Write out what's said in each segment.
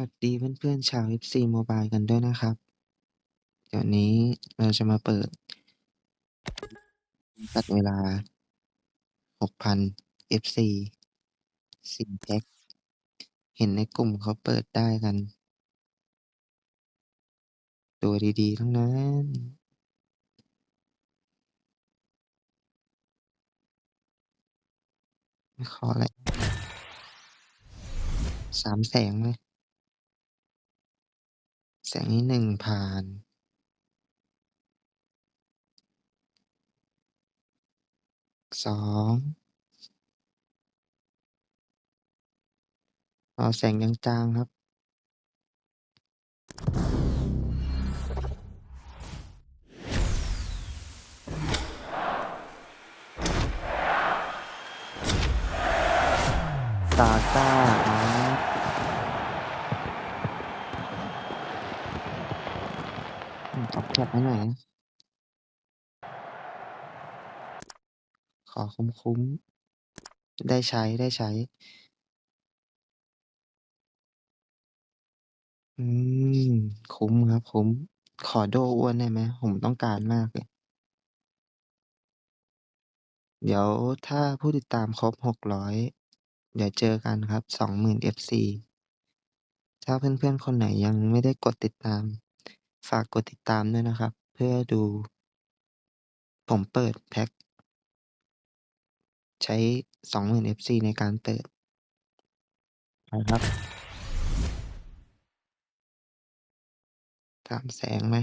สวัสดีเพื่อนๆ ชาว FC Mobile กันด้วยนะครับ เดี๋ยวนี้เราจะมาเปิดตัดเวลา 6,000 FC 4แพ็กเห็นในกลุ่มเขาเปิดได้กัน ตัวดีๆ ทั้งนั้นขออะไร3แสงเลย แสงที่1ผ่าน2รอแสงจางๆครับซาก้า ครับอืมขอแคปให้หน่อยนะขอคุ้มๆได้ใช้ๆอืม คุ้มครับคุ้ม ขอโดอ้วนได้ไหม?ผมต้องการมากเลย เดี๋ยวถ้าผู้ติดตามครบ600เดี๋ยวเจอกันครับ20,000 FC ถ้าเพื่อนๆ คนไหนยังไม่ได้กดติดตาม ฝากกดติดตามด้วยนะครับ เพื่อดู ผมเปิดแพ็กใช้ 20,000 FC ในการเปิดไปครับ3แสงไหม?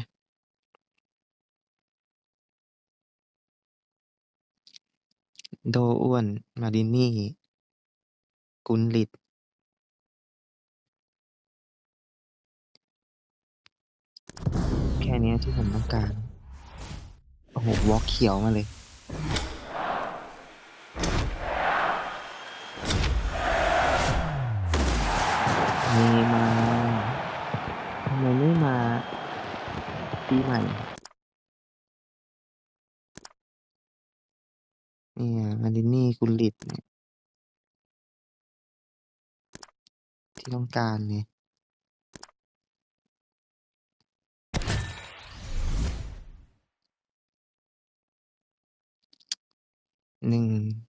โดอ้วน มารินี่ กุนหลิต แค่เนี้ยที่ผมต้องการ โอ้โฮวอล์กเขียวมาเลยเนย์มาทำไมไม่มาปีใหม่?เนี่ยมารินี่กุลิตเนี่ยที่ต้องการเลย 1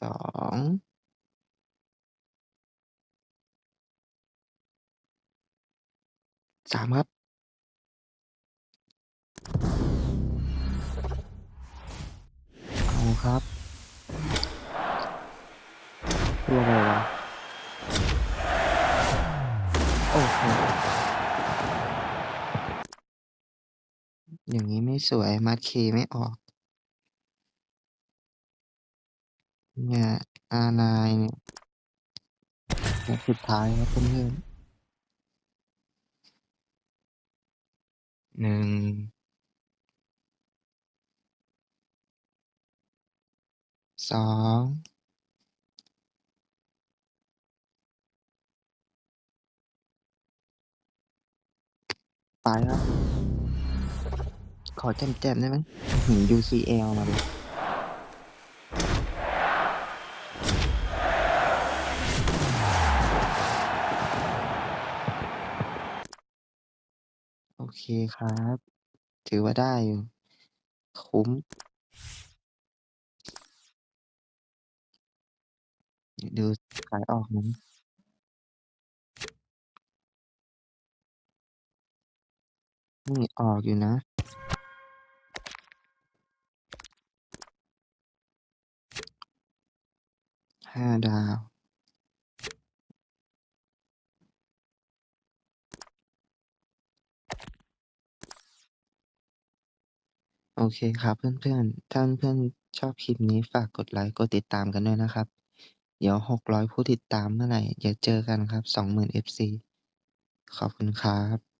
2 3ครับ เอาครับตัวอะไรวะ?โอ้โฮ อย่างงี้ไม่สวย Mark-K ไม่ออก เนี่ย R9 เนี่ยสุดท้ายครับเพื่อนๆ1 2ไปครับข อแจมๆได้ไหม?อื้อฮือ UCL มาเลยโอเคครับ ถือว่าได้อยู่ คุ้มดูขายออกไหม?นี่ออกอยู่นะ 5ดาว โอเคครับเพื่อนๆ ถ้าเพื่อนชอบคลิปนี้ฝากกดไลก์กดติดตามกันด้วยนะครับ เดี๋ยว600ผู้ติดตามเมื่อไหร่ เดี๋ยวเจอกันครับ20,000 FC ขอบคุณครับ